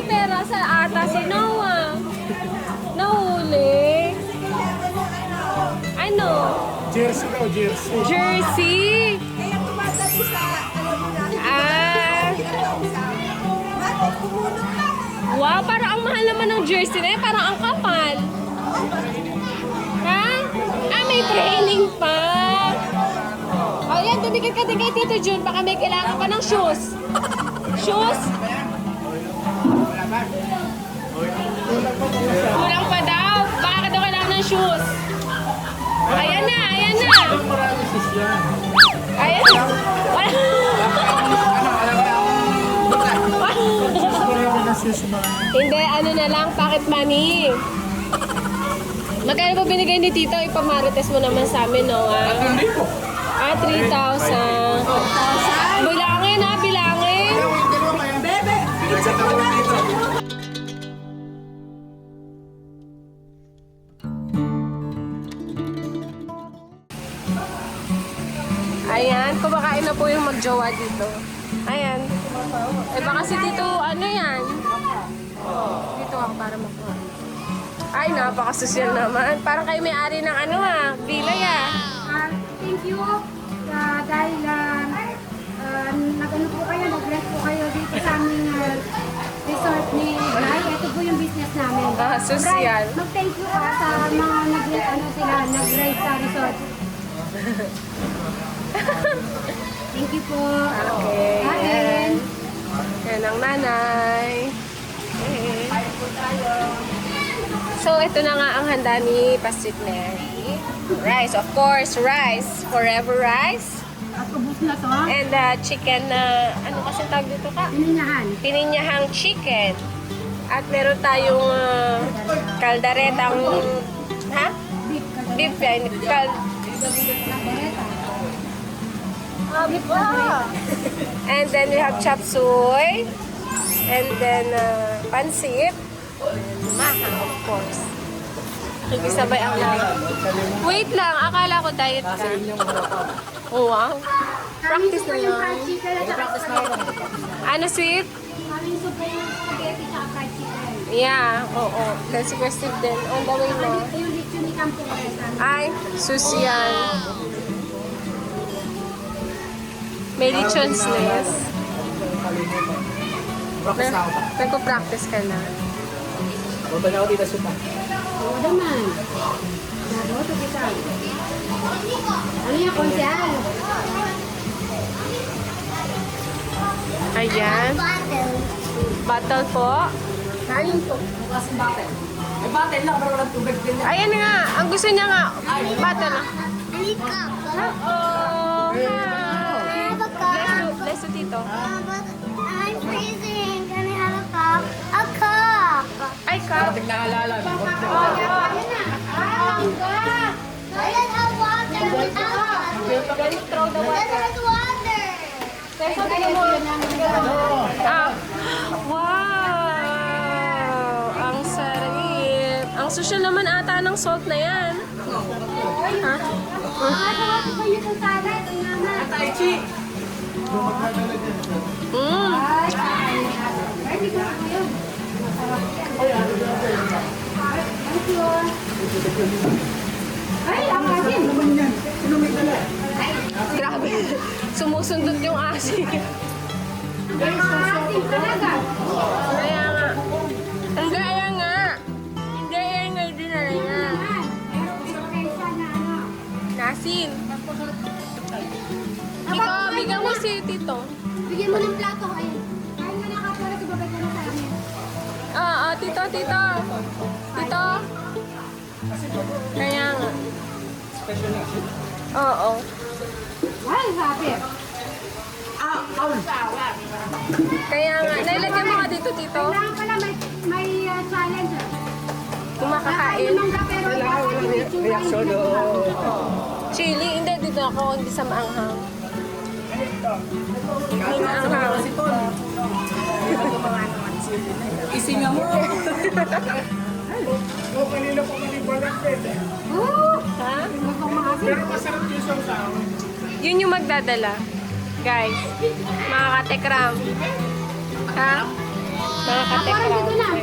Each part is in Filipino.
may pera sa ata si Noah? Nahuli. Ano? Jersey daw, jersey. Jersey. Kaya tumatali sa, alam mo na, Ah. bakit kumunot ka? Wow, parang ang mahal naman ng jersey na yun. Parang ang kapal. Ha? Ah, may training pa. O yan, tumikit ka din kay Tito Jun. Baka may kailangan pa ng shoes. Shoes? Kulang pa daw. Baka ka daw kailangan ng shoes. Ayan na, ayan na. Ayan Hindi, ano na lang, pocket money. Magkano ba binigay ni Tito? Ipamarites mo naman sa amin, no? Ah, ah 3,000. Ayan, kumakain na po yung magjowa dito. Ayan. Eh baka si Tito, ano yan? Dito ako para makuha. Ay, napakasosyal naman. Parang kayo may-ari ng ano ha, villa ya. Ah, thank you ah, dahil uh, uh, nag-ano po kayo, nag-rest po kayo dito sa aming ah, resort ni Bray. Ito po yung business namin. Ah, sosyal. Mag-thank you ka sa mga nag ano sila, nag-rest sa resort. thank you po. Okay. Kain. Yan ang nanay. Okay. So, ito na nga ang handa ni Pastor Mary. Rice, of course, rice. Forever rice. At ubus na to. And uh, chicken na, ano kasi tawag dito ka? Pininyahan. Pininyahang chicken. At meron tayong uh, kaldaretang, ha? Beef. Beef. Kal. And then we have chop suey. And then uh, pansit. Maha, of course. Nakikisabay ang lahat. Wait lang, akala ko diet ka. Oh, wow. Practice na spaghetti. Ano, sweet? Kaming supo yung spaghetti at fried chicken. Yeah, oo. Kasi Steve din. On the way na. Ito yung lechon May. Practice na pa. Nagpo-practice ka na. Punta niya ako dito sa pa. Oo naman. Naboto kita. Ano yung konsyal? Ayan. Bottle po. Kanin po. May battle lang, pero walang tubig din. Ayan nga. Ang gusto niya nga. Bottle na. Oh, hi. You, tito. I'm freezing. Can I have a cup? A cup. Ay, cup. Ating naalala. I don't have water. Can you throw the water? There's water. Peso, tingnan mo. Ah. Wow! Ang sarap. Ang social naman ata ng salt na yan. Ha? Ah, naman. Tai Chi. Mm. Na you. Ay, ang asin. Grabe. Sumusundot yung asin. Ang asin talaga. Kaya nga. Ang gaya nga. Hindi yan nga dinala niya. Yan. Pero pasensya na. Ikaw, bigyan mo si Tito. Bigyan mo ng plato. Ayun. Kain mo na ka para subabay ka na sa amin. Ah, ah, Tito, Tito. Tito. Kaya nga. Oo. Ay, sabi. Kaya nga. Nailagyan mo ka dito, Tito. Kailangan pala may, may uh, challenge. ah. Kung Kakain makakain. reaksyon, hindi oo. Chili, hindi dito ako, hindi sa maanghang. Isinga mo. Oh, kanina po kami balat pwede. Oo. Ha? Pero masarap yung sausaw. Yun yung magdadala. Guys, mga katekram. Ha? Mga Ako rin katekram.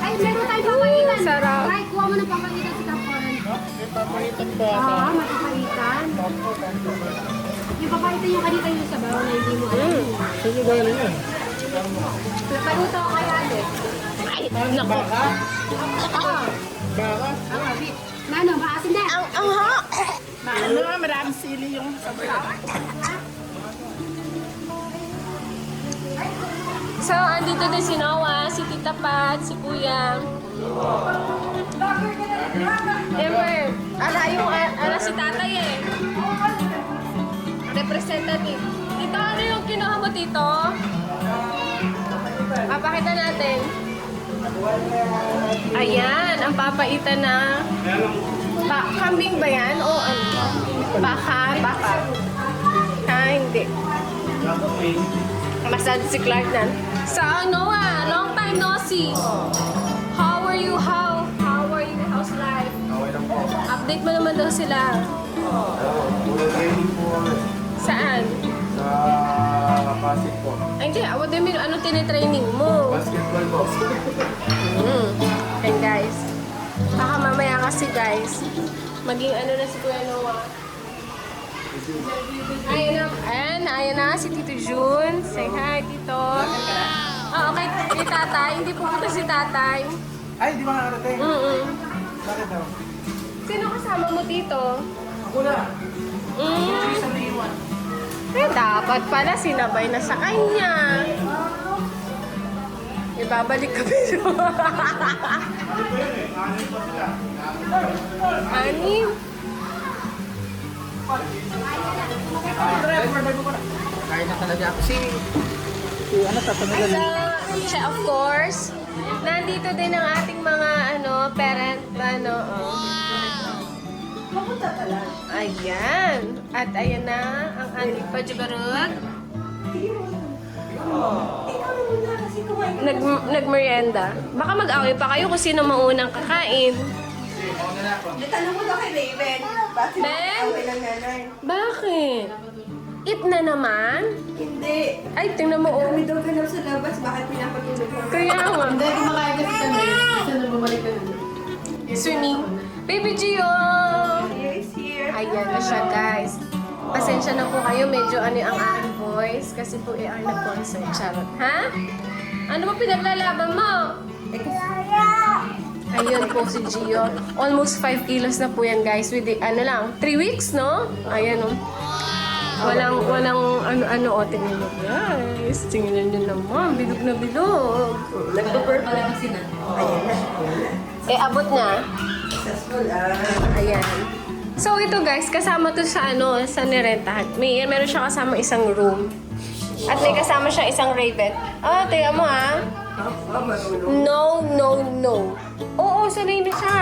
Ay, meron tayong papaitan. Sarap. Ay, kuha mo ng kaporan. May papalitan ba ata? Ah, may papaitan. Yung papaitan yung kanita yung sabaw na hindi mo alam. Mm. Sige, galing yun. Paluto ko kay ate. Ay, nako. Baka? Ah, Baka? Mano, maasin na. Ang, ang ha. Ano maraming sili yung sabay. So, andito din si Noah, si Tita Pat, si Kuya. Siyempre, ala yung, ala si tatay eh. Representative. Tito, ano yung kinuha mo, Tito? Papakita natin. Ayan, ang papaitan na... Ba kambing ba yan? O ano? Baka, baka. Ha, hindi. Masad si Clark na. So, Noah, long time no see. You? How? How are you? How's life? Update mo naman daw sila. Saan? Sa Pasig po. Ay, hindi. What do you mean? Ano tinitraining mo? Basketball po. Mm. And guys, baka mamaya kasi guys, maging ano na si Kuya Noah. Ayan na, ayan, ayan na si Tito Jun. Say hi, Tito. Ah, okay, kay tatay. Hindi po ito si tatay. Ay, di ba nakarating? Mm-mm. Bakit daw? Sino kasama mo dito? Ako na. Mm. Isa na iwan. Eh, dapat pala sinabay na sa kanya. Ibabalik ka pero. Anim. Kain na talaga ako. Si... Si ano, tatanagan. So, siya, of course, nandito din ang ating mga ano, parent, ano, oh. Ayan. At ayan na ang ating pajubarot. Nag, nagmerienda. Baka mag-away pa kayo kung sino maunang kakain. Tanong mo daw kay Raven. Bakit Ben? Bakit? Eat na naman? Hindi. Ay, tingnan mo, oh. Kami daw ganap sa labas. Bakit pinapatulog ka? Kaya nga. Hindi, kumakain kasi kami. Kasi na bumalik ka. Swimming. Baby Gio! Here is here. Ayan na siya, guys. Pasensya na po kayo, medyo ano ang aking voice kasi po AR na concert. Charot. Ha? Ano ba pinaglalaban mo? Ayun po si Gio. Almost 5 kilos na po yan, guys. With the, ano lang, 3 weeks, no? Ayan, oh. Walang, walang ano-ano, o, tingnan nyo, guys. Tingnan nyo naman, bilog na bilog. Nag-over Wala kasi na. Ayan na. Eh, abot na. Successful ah. Ayan. So ito guys, kasama to sa ano, sa nirentahan. May meron siya kasama isang room. At may kasama siya isang raven. Ah, tingnan mo ah. Ah, marunong. No, no, no. Oo, sanay na siya.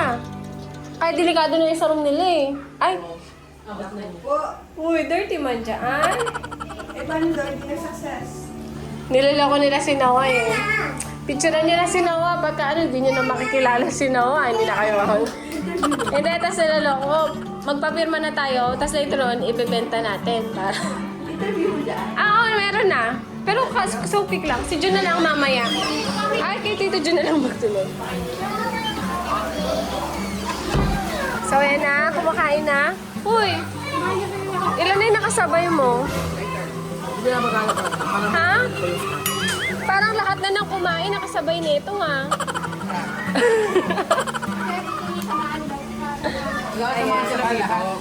Ay, delikado na yung sa room nila eh. Ay, Po. uy, dirty man dyan. Eh, paano daw hindi na-success? Niloloko nila si Noah eh. Picturean nyo na si Noah, baka ano, hindi nyo na makikilala si Noah, hindi na kayo mahal. Hindi, tapos niloloko. Magpapirma na tayo, tapos later on, ibebenta natin. Para... Interview mo dyan. Ah, oo, meron na. Pero so quick lang. Si Jun na lang mamaya. Ay, kay Tito Jun na lang magtuloy. So, ayan na. Kumakain na. Uy! Ilan na yung nakasabay mo? Hindi na. Ha? Parang lahat na nang kumain nakasabay nito nga.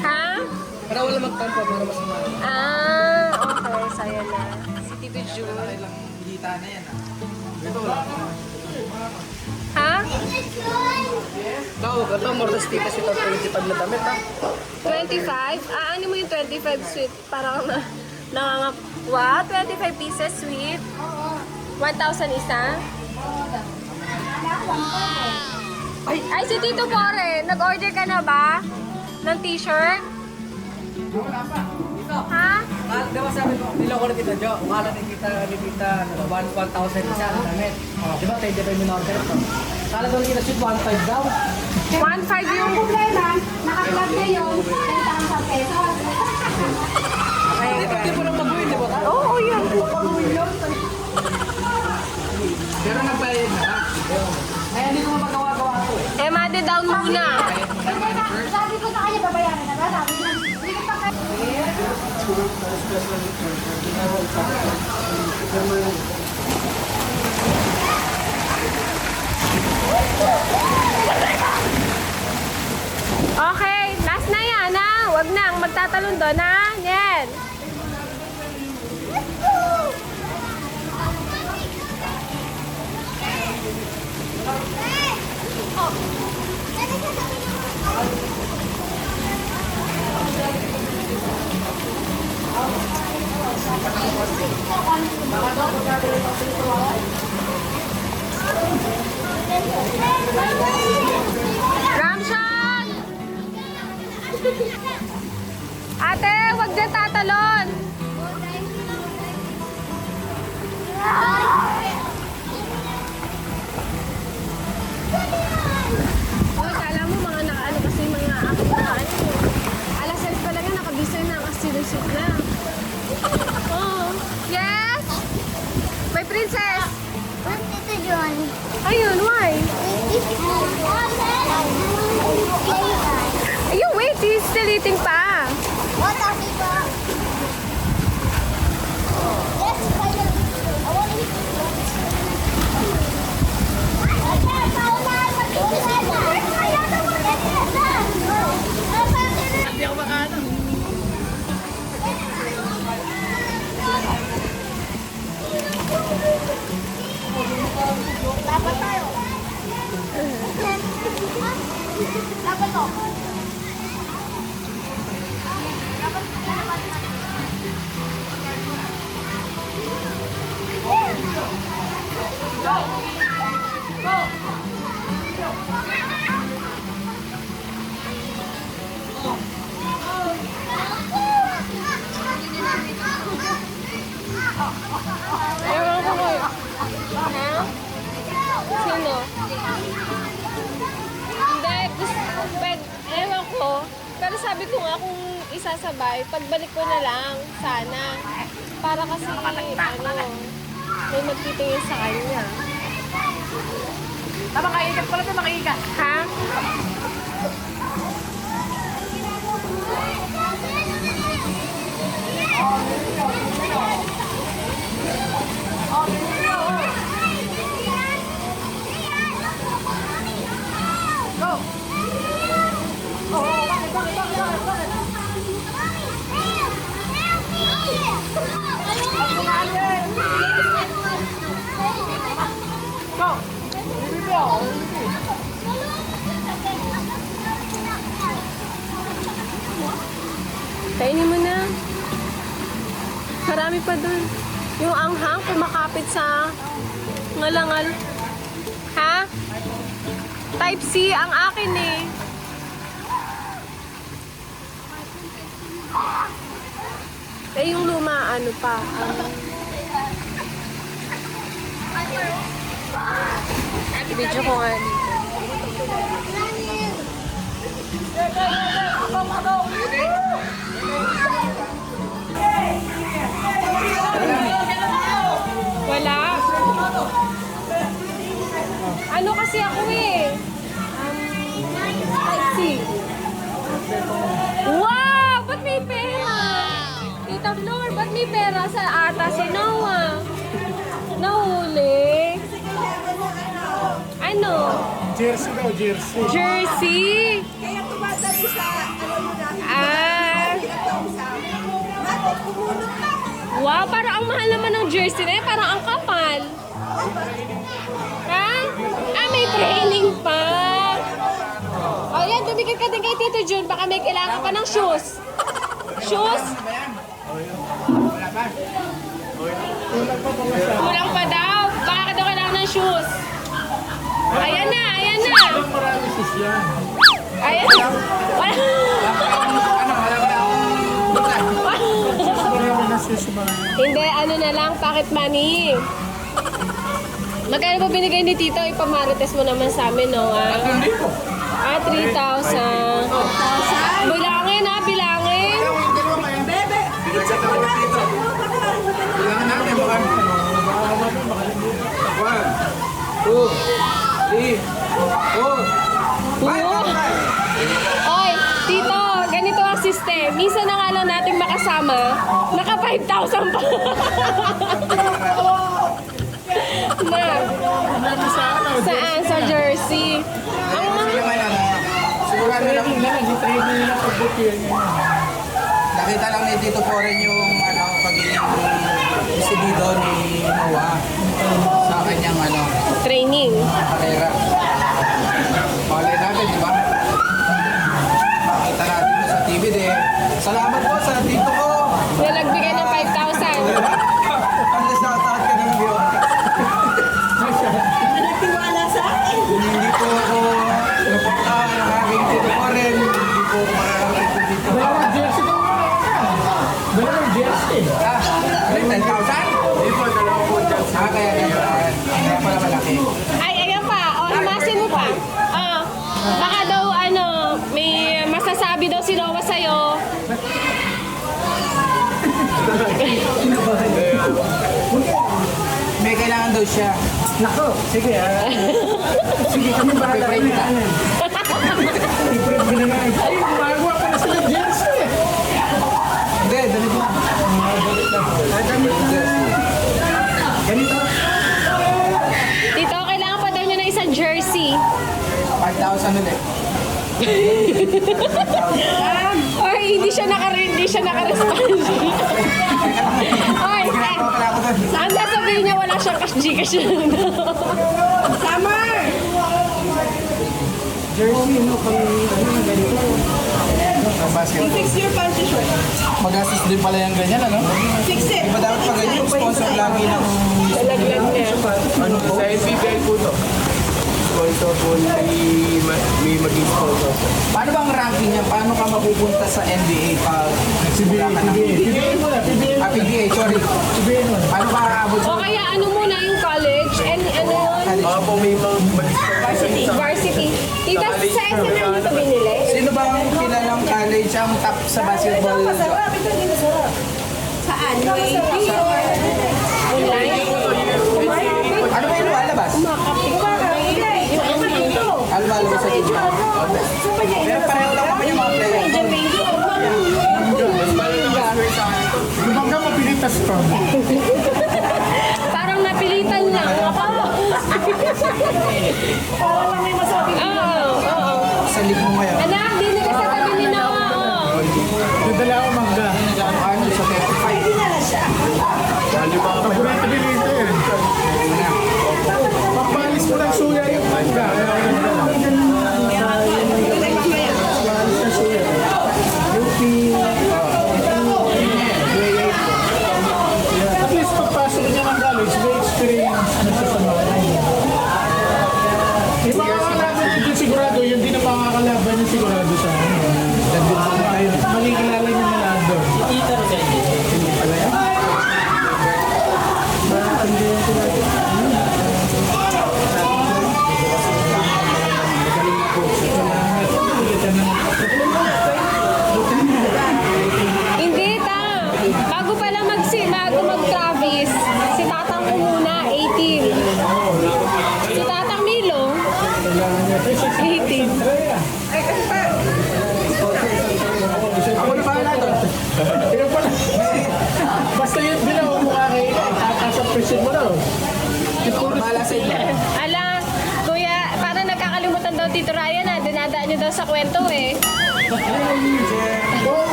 Ha? Para wala magtampo, para mas mga... Ah, okay. So, ayan na. Si Tito Jun. Ilang hita na yan ah. Ito wala. Ha? Tawag, ito, more than tikas ito, 25 na damit ah. 25? Ah, ano mo yung 25 sweet? Parang na, nangangap. Wow, 25 pieces sweet. 1,000 isa? Ay, ay, si Tito Pore, nag-order ka na ba? Ng t-shirt? Wala pa. Ha? mahal, diba sabi ko, niloko na kita Jo, mahal na kita, ni kita, ano, 1,000 isa, ang damit. Di ba, 25 yung minorder ito. Kala daw kita shoot 1,500 daw. 1,500 yung problema, naka-plug na yun, 10,000 pesos. Ay, hindi mo lang mag-uwi, di ba? Oo, yun. Hindi mo mag-uwi yun. Pero nagbayad na. Kaya hindi ko mapagawa-gawa ko eh. Eh, mate down muna. Sabi ko sa kanya, babayaran na ba? Okay, last na yan ha. Huwag nang magtatalon doon ha. Yan. Ramshon! Ewan ko ko. Sino? Hindi, gusto, pwed, ewan ko. Pero sabi ko nga kung isasabay, pagbalik ko na lang, sana. Para kasi, ano, may magtitingin sa kanya. Tama, makaingat pala ito, makaingat. Ha? Kainin mo na. Marami pa dun. Yung anghang kumakapit sa ngalangal. Ha? Type C ang akin eh. Eh yung luma ano pa. ang- Video ko nga dito. Wala. Ano kasi ako eh? Um, C. Wow! Ba't may pera? Tita Flor, ba't may pera sa ata si Noah? Nahuli. Ano? Jersey daw, jersey. Jersey. Kaya tumatali sa, ano mo na, Ah. Bakit kumunot ka? Wow, parang ang mahal naman ng jersey na yan. Parang ang kapal. Ha? Ah, may training pa. O oh, yan, tumikit ka din kay Tito Jun. Baka may kailangan pa ng shoes. Shoes? Kulang pa daw. Baka ka daw kailangan ng shoes. Ayan na, ayan na. Marami sis yan. Ayan. Na mga Hindi, ano na lang, pocket money. Magkano ba binigay ni Tito? Ipamarites mo naman sa amin, no? Ah, ah 3,000. Bilangin, ha? Bilangin. Bebe, i-check mo na, i-check mo. Baka Kailangan natin baka One, two, three, four, Oo. Minsan na nga lang natin makasama, naka 5,000 pa. na, Ano sa ano? saan? Sa jersey. Ang Kasi naman ano, sigurado lang, na lang, di training nila pag yun. nakita lang ni Tito Foren yung ano, pagiging desidido ni Noah sa kanyang ano, training. karera. Salamat po sa tito daw siya. Nako, sige ah. Sige kami bahala. Pipray kita. I-prep ko na nga. Ay, gumagawa pa na sila jersey. Hindi, damit mo. Ay, damit na. Ganito. Dito, kailangan pa daw niya ng isang jersey. 5,000 ulit. niya wala siyang cash Gcash. Summer! Jersey, no, pang ano, ganito. Ang basket. Fix your panty short. Magastos din pala yung ganyan, ano? Fix it. Iba dapat pag ganyan, yung sponsor lagi ng... Talaglag niya. Ano po? Sa NBBI po to. Sponsor po may, may maging sponsor po. Paano bang ranking niya? Paano ka mapupunta sa NBA pag nagsimula ka ng... PBA mo na, PBA Ah, PBA, sorry. PBA mo na. Paano ka aabot O kaya ano muna yung college and ano yun? Mga po may mga sa Varsity. Tita, sa SM lang dito binili? Sino ba ang kilalang college ang top sa basketball? Masarap. Ito hindi masarap. Saan? Wait. Online? Ano ba yung lumalabas? Ano ba lumalabas sa TV? Pero pareho lang kami yung mga player. Gumagawa mapilitas pa. Parang napilitan lang. Para lang may masabi. Oo, oo. Sa mo ngayon. Anak, dito ka sa tabi ni Noah. oh. Nadala ako mangga. Ano sa 35? Hindi na lang siya. Paborito din ito yan. Papalis mo ng suya yung mangga.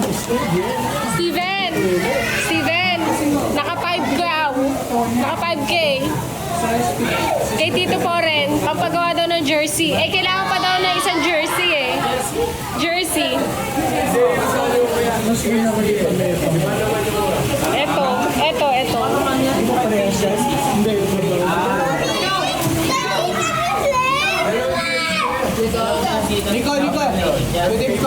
Steven. Steven! Naka 5 daw. Naka 5K. Kay Tito Foren, pampagawa daw ng jersey. Eh, kailangan pa daw ng isang jersey eh. Jersey. Eto, eto, eto. 2回2回。これ2